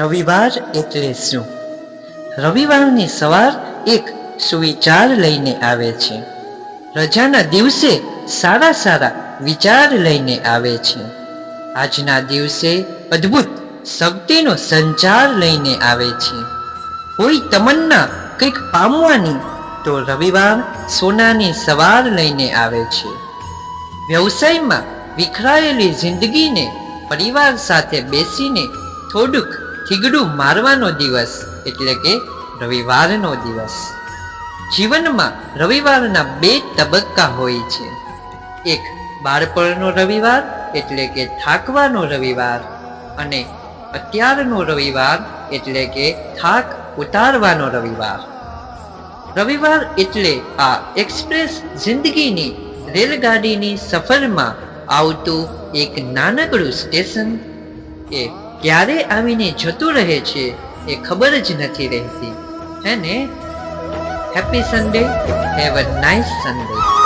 રવિવાર એટલે શું રવિવારની સવાર એક સુવિચાર લઈને આવે છે. રજાના દિવસે સારા સારા વિચાર લઈને આવે છે. આજના દિવસે અદ્ભુત શક્તિનો સંચાર લઈને આવે છે. કોઈ તમન્ના કંઈક પામવાની તો રવિવાર સોનાની સવાર લઈને આવે છે. વ્યવસાયમાં વિખરાયેલી જિંદગીને પરિવાર સાથે બેસીને થોડુંક થીગડું મારવાનો દિવસ એટલે કે રવિવારનો દિવસ. જીવનમાં રવિવારના બે તબક્કા હોય છે. એક બાળપણનો રવિવાર એટલે કે થાકવાનો રવિવાર અને અત્યારનો રવિવાર એટલે કે થાક ઉતારવાનો રવિવાર. રવિવાર એટલે આ એક્સપ્રેસ જિંદગીની રેલગાડીની સફરમાં આવતું એક નાનકડું સ્ટેશન એ ક્યારે આવીને જતું રહે છે એ ખબર જ નથી રહેતી. હે ને? Happy Sunday have a nice Sunday